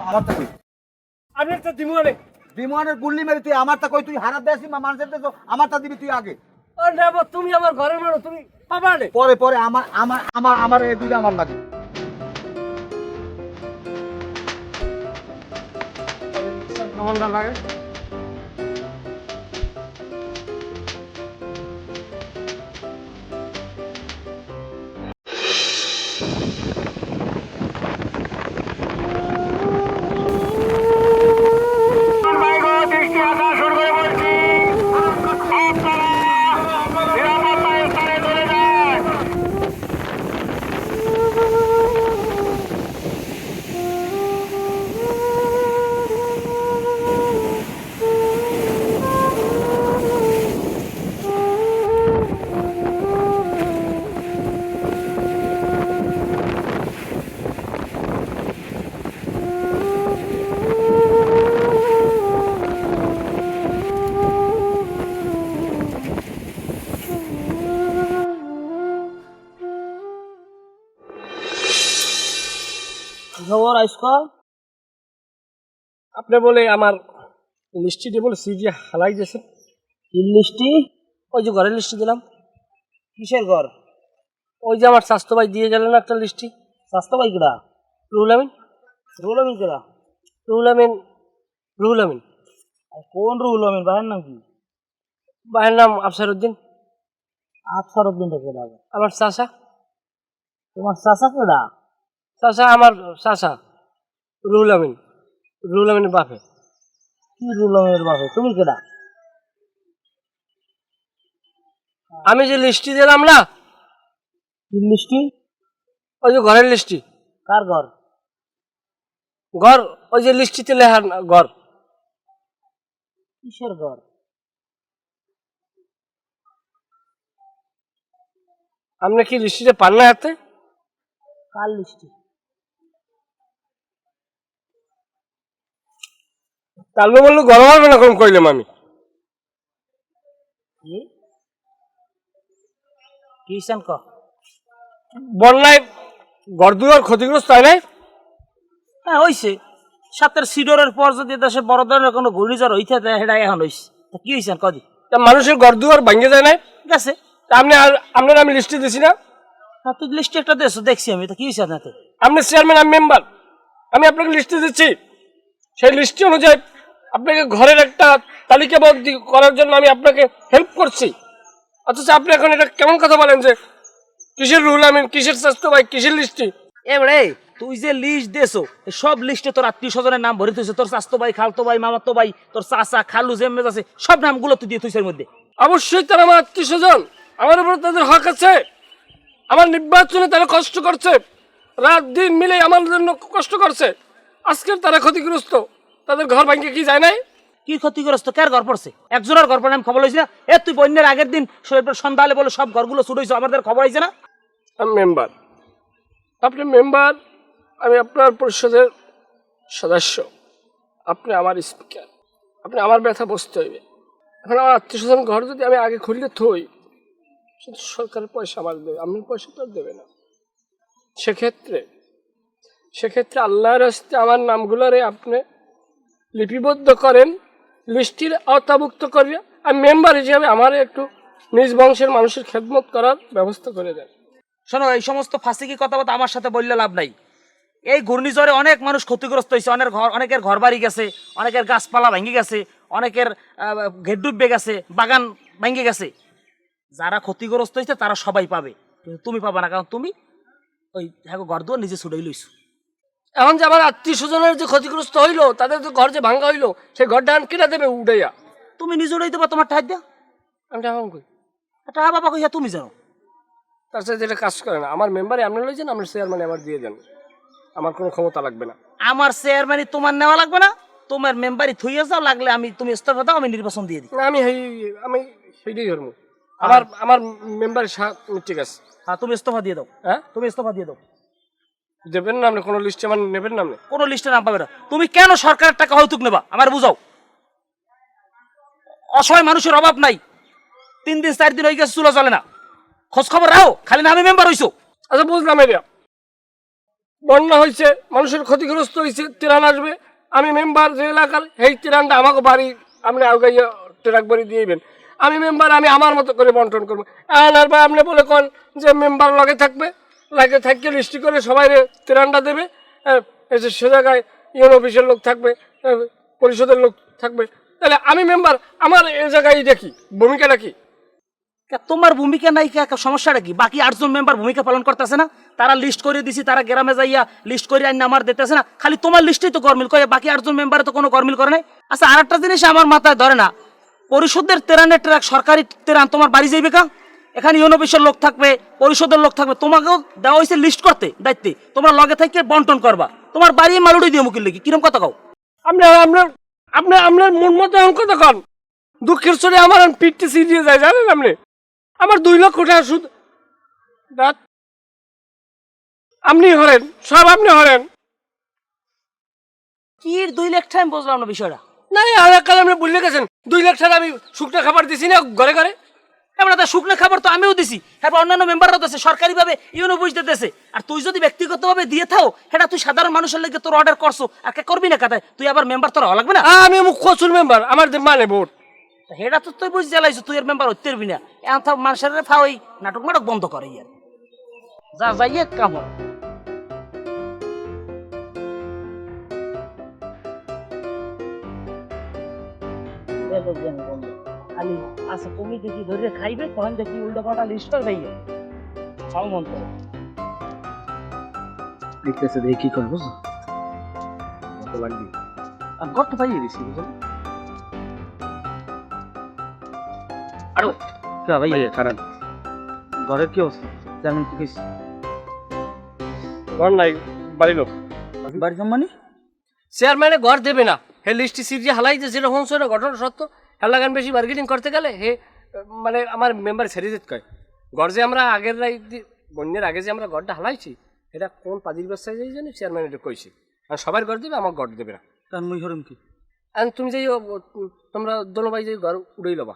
আমার তো কই? আমি একটা দিমু অনেক বিমানের গুল্লি মেরে তুই আমারটা কই? তুই হারাত দেছিস মা মানুষের দেশ আমারটা দিবি তুই আগে। ও নেব তুমি আমার ঘরের মানুষ তুমি পাবা নে পরে পরে আমার আমার আমার আমার এই দুইটা আমার লাগে। আমার না লাগে আপনি বলে আমার লিস্টি দিয়ে বলে সিজি হালাই দিয়েছেন লিস্টি ওই যে ঘরের লিস্টি দিলাম। কিসের ঘর? ওই যে আমার স্বাস্থ্য ভাই দিয়ে গেলেন একটা লিস্টি স্বাস্থ্য বাইকরা রুহুল আমিন? রুহুল আমিন কেরা? রুহুল আমিন। রুহুল আমিন? আর কোন রুহুল আমিন? ভাইয়ের নাম কি? ভাইয়ের নাম আফসার উদ্দিন আফসার উদ্দিনটা কেডা আমার চাষা তোমার চাচা কেডা চাষা আমার চাষা রুহুল আমিন। রুহুল আমিনের বাপে। কি রুহুল আমিনের বাপে? তুমি কেডা? আমি যে লিস্টি দিলাম না কি লিস্টি? ওই যে ঘরের লিস্টি। কার ঘর? ঘর ওই যে লিস্টিতে লেখার ঘর। কিসের ঘর? আপনি কি লিস্টিতে পান না হাতে কার লিস্টি? তাহলে বলল গরম হবে না কম কইলাম আমি। কি? কি। বন্যায় ঘর দুয়ার ক্ষতিগ্রস্ত হয় নাই? হ্যাঁ হইছে। সাতের সিডরের পর যদি দেশে বড় ধরনের কোনো ঘূর্ণিঝড় হইতে সেটা এখন হইছে। তা কি হইছেন কদি? তা মানুষের ঘর দুয়ার ভাঙ্গে যায় নাই? গেছে। তা আপনি আর আপনার আমি লিস্টে দিছি না? হ্যাঁ তুই লিস্টি একটা দেছো দেখছি আমি। তা কি হইছে আপনাতে আপনি চেয়ারম্যান আমি মেম্বার আমি আপনাকে লিস্টে দিচ্ছি। সেই লিস্টি অনুযায়ী আপনাকে ঘরের একটা তালিকাবদ্ধি করার জন্য আমি আপনাকে হেল্প করছি। অথচ আপনি এখন এটা কেমন কথা বলেন যে কিসের রুল আমি কিসের স্বাস্থ্য ভাই কিসের লিস্টি এবারে তুই যে লিস্ট দেছো সব লিস্টে তোর আত্মীয় স্বজনের নাম ভরে তুইছে তোর স্বাস্থ্য ভাই খালতো ভাই মামাতো ভাই তোর চাচা খালু জেমেজ আছে সব নামগুলো তুই দিয়ে তুইছে এর মধ্যে। অবশ্যই তারা আমার আত্মীয় স্বজন আমার উপর তাদের হক আছে। আমার নির্বাচনে তারা কষ্ট করছে। রাত দিন মিলে আমার জন্য কষ্ট করছে। আজকের তারা ক্ষতিগ্রস্ত। তাদের ঘর ভাঙে কি যায় নাই? কি ক্ষতিগ্রস্ত? কার ঘর পড়ছে? একজনের ঘর পড়ে আমি খবর লইছি না? এ তুই বন্যার আগের দিন শরীর সন্ধ্যা হলে বলে সব ঘরগুলো ছুট হয়েছে আমাদের খবর হয়েছে না? আমি মেম্বার। আপনি মেম্বার আমি আপনার পরিষদের সদস্য। আপনি আমার স্পিকার। আপনি আমার ব্যথা বসতে হইবে। এখন আমার আত্মীয় স্বজন ঘর যদি আমি আগে খুললে থই সরকারের পয়সা আমার দেবে আপনার পয়সা তো আর দেবে না। সেক্ষেত্রে সেক্ষেত্রে আল্লাহর হস্তে আমার নামগুলোরে আপনি লিপিবদ্ধ করেন লিস্টির আওতাভুক্ত করিয়া আর মেম্বার হিসেবে আমার একটু নিজ বংশের মানুষের খেদমত করার ব্যবস্থা করে দেন। শোনো, এই সমস্ত ফাঁসিকি কথাবার্তা আমার সাথে বললে লাভ নাই। এই ঘূর্ণিঝড়ে অনেক মানুষ ক্ষতিগ্রস্ত হয়েছে, অনেক ঘর, অনেকের ঘর বাড়ি গেছে, অনেকের গাছপালা ভেঙে গেছে, অনেকের ঘের ডুববে গেছে, বাগান ভেঙে গেছে। যারা ক্ষতিগ্রস্ত হয়েছে তারা সবাই পাবে, কিন্তু তুমি পাবা না, কারণ তুমি ওই হ্যাঁ ঘর দুয়ার নিজে ছুটাই লইছো। এখন যে আমার আত্মীয় স্বজনের যে ক্ষতিগ্রস্ত হইল তাদের যে ঘর যে ভাঙ্গা হইল সেই ঘরটা আন কিনা দেবে উঠাইয়া তুমি নিজে উড়াই দেবা তোমার ঠাই দিয়া। আমি এখন কই? এটা বাবা কইয়া তুমি জানো। তার সাথে যেটা কাজ করে না। আমার মেম্বারে আপনি লইছেন আপনার চেয়ারম্যানে আমার দিয়ে দেন। আমার কোনো ক্ষমতা লাগবে না। আমার চেয়ারম্যানই তোমার নেওয়া লাগবে না। তোমার মেম্বারই থইয়া যাও লাগলে আমি তুমি ইস্তফা দাও আমি নির্বাচন দিয়ে দিই। না, আমি সেই আমি সেইটাই ধর্ম। আমার আমার মেম্বারের ঠিক আছে। হ্যাঁ তুমি ইস্তফা দিয়ে দাও। হ্যাঁ? তুমি ইস্তফা দিয়ে দাও। দেবেন না আপনি? কোনো লিস্টে আমার নেবেন না আপনি? কোনো লিস্টে নাম পাবে না। তুমি কেন সরকারের টাকা হয়তুক নেবা? আমার বুঝাও। অসহায় মানুষের অভাব নাই। তিন দিন চার দিন হয়ে গেছে চুলা চলে না। খোঁজ খবর রাখো খালি না আমি মেম্বার হইছো। আচ্ছা বুঝলাম এটা। বন্যা হয়েছে মানুষের ক্ষতিগ্রস্ত হয়েছে ত্রাণ আসবে। আমি মেম্বার যে এলাকার সেই ত্রাণটা আমাকে বাড়ি আপনি আগাইয়া ট্রাক বাড়ি দিয়েবেন আমি মেম্বার আমি আমার মতো করে বন্টন করব। আর আপনি বলে কন যে মেম্বার লগে থাকবে? লাগে, থাকলে লিস্টি করে সবাই ত্রাণটা দেবে। সে জায়গায় ইউন অফিসের লোক থাকবে পরিষদের লোক থাকবে। তাহলে আমি মেম্বার আমার এই জায়গায় দেখি ভূমিকাটা কি? তোমার ভূমিকা নাই সমস্যাটা কি? বাকি আটজন মেম্বার ভূমিকা পালন করতেছে না? তারা লিস্ট করে দিছি, তারা গ্রামে যাইয়া লিস্ট করে আইন আমার দিতেছে না। খালি তোমার লিস্টেই তো গরমিল করে বাকি আটজন মেম্বারে তো কোনো গরমিল করে নাই? আচ্ছা আর একটা জিনিস আমার মাথায় ধরে না। পরিষদের তেরানের ট্রাক, সরকারি তেরান তোমার বাড়ি যাইবে কা? এখানে ইউন অফিসের লোক থাকবে পরিষদের লোক থাকবে তোমাকেও দেওয়া হয়েছে লিস্ট করতে দায়িত্বে। তোমরা লগে থেকে বন্টন করবা। তোমার বাড়ি মালুড়ি দিয়ে মুখির লেগে কিরম কথা কও? আপনি আপনার আপনি আপনার মন মতো এখন কথা কন। দুঃখের চলে আমার পিঠটি সিরিয়ে যায় জানেন আপনি? আমার দুই লক্ষ টাকা সুদ। রাত। আপনি হরেন সব আপনি হরেন। কি দুই লাখ টাইম বুঝলাম না বিষয়টা? না আর কাল আপনি ভুলে গেছেন। দুই লাখ টাকা আমি শুকনো খাবার দিছি না ঘরে ঘরে। এবার তা শুকনো খাবার তো আমিও দিছি। হ্যাঁ অন্যান্য মেম্বাররাও দিছে সরকারি ভাবে ইউনো বুঝতে দিয়েছে আর তুই যদি ব্যক্তিগতভাবে দিয়ে থাও সেটা তুই সাধারণ মানুষের লেগে তোর অর্ডার করছ। আর কে করবি না কাতায় তুই? আবার মেম্বার তোর হওয়া লাগবে না? আমি মুখ কচুর মেম্বার আমার মানে ভোট। সেটা তো তুই বুঝতে জ্বালাইছো তুই এর মেম্বার হতে পারবি না। এখন মানুষের ফাওই নাটক মাটক বন্ধ করে ইয়ার। যা যাইয়ে কাম আচ্ছা তুমি দেখি ধরে খাইবে তখন দেখি উল্টো পাল্টা লিস্ট তো দেখতেছে দেখি কি করে বুঝছ? কত লাগবে? আমি কত পাইয়ে দিছি বুঝছ আরও। কে ভাই খারাপ। ঘরের কি অবস্থা? চেয়ারম্যান কি কইছে ঘর নাই বাড়ি লোক। বাড়ি সম্মানি চেয়ারম্যানে ঘর দেবে না। হে লিস্টি সিরিয়ে হালাই যে যেরকম ঘটনা সত্য। হেলাগান বেশি বার্গেনিং করতে গেলে হে মানে আমার মেম্বার ছেড়ে দিতে কয়। ঘর যে আমরা আগের রাই দি- বন্যার আগে যে আমরা ঘরটা হালাইছি এটা কোন পাজির ব্যবসায় যাই জানি চেয়ারম্যান এটা কইছে। আর সবার ঘর দেবে আমার ঘর দেবে না। কারণ মুই হরম কি? আর তুমি যে তোমরা দলবাই যে ঘর উড়েই লবা।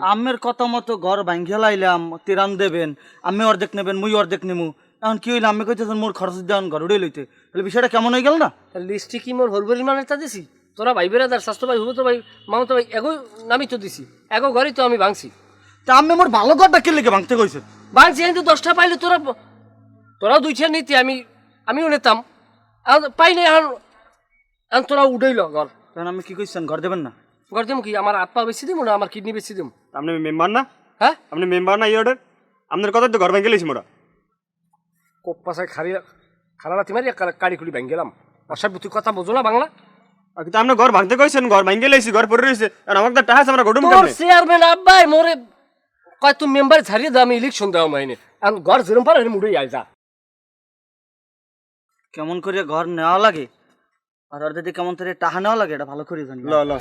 আমের কথা মতো ঘর ভাঙ্গিয়া লাইলাম তিরান দেবেন আমি অর্ধেক নেবেন মুই অর্ধেক নেমু। এখন কি হইল? আমি কইতেছেন মোর খরচ দেওয়ান ঘর উড়ে লইতে। তাহলে বিষয়টা কেমন হয়ে গেল না? লিস্টি কি মোর হরবরি মানে তা দিছি? তোরা ভাই বেড়াদার স্বাস্থ্য ভাই হুবো তো ভাই মামতো ভাই এগো নামি তো দিছি এগো ঘরই তো আমি ভাঙছি। তা আমি মোর ভালো ঘরটা কে লেগে ভাঙতে কইছে? ভাঙছি কিন্তু দশটা পাইলে তোরা তোরাও দুইটা নিতি আমি আমিও নিতাম। আর পাই নাই আর আর তোরা উঠাইল ঘর। কারণ আমি কি কইছেন ঘর দেবেন না? ঘর দিম কি? আমার পা বেশি দিম না আমার কিডনি বেশি দিম? আপনি মেম্বার না? হ্যাঁ? আপনি মেম্বার না ইয়ে আপনার কথা তো ঘর ভেঙে গেলেছি মোরা। কোপ পাশায় খারি খারালাতি মারি কাড়ি খুলি ভেঙে গেলাম। অসাব তুই কথা বোঝো না বাংলা? কিন্তু আপনি ঘর ভাঙতে কইছেন ঘর ভাঙে লাইছি ঘর পড়ে রইছে। আর আমার তো টাহাস আমরা গডুম তোর কেমনে? চেয়ারম্যান আব্বাই মোরে কয় তুমি মেম্বার ছাড়িয়ে দাও আমি ইলেকশন দাও মাইনে। আর ঘর যেরম পারে মুড়ে যা। কেমন করে ঘর নেওয়া লাগে? আর ওর যদি কেমন করে টাহা নেওয়া লাগে এটা ভালো করে জানি। ল ল।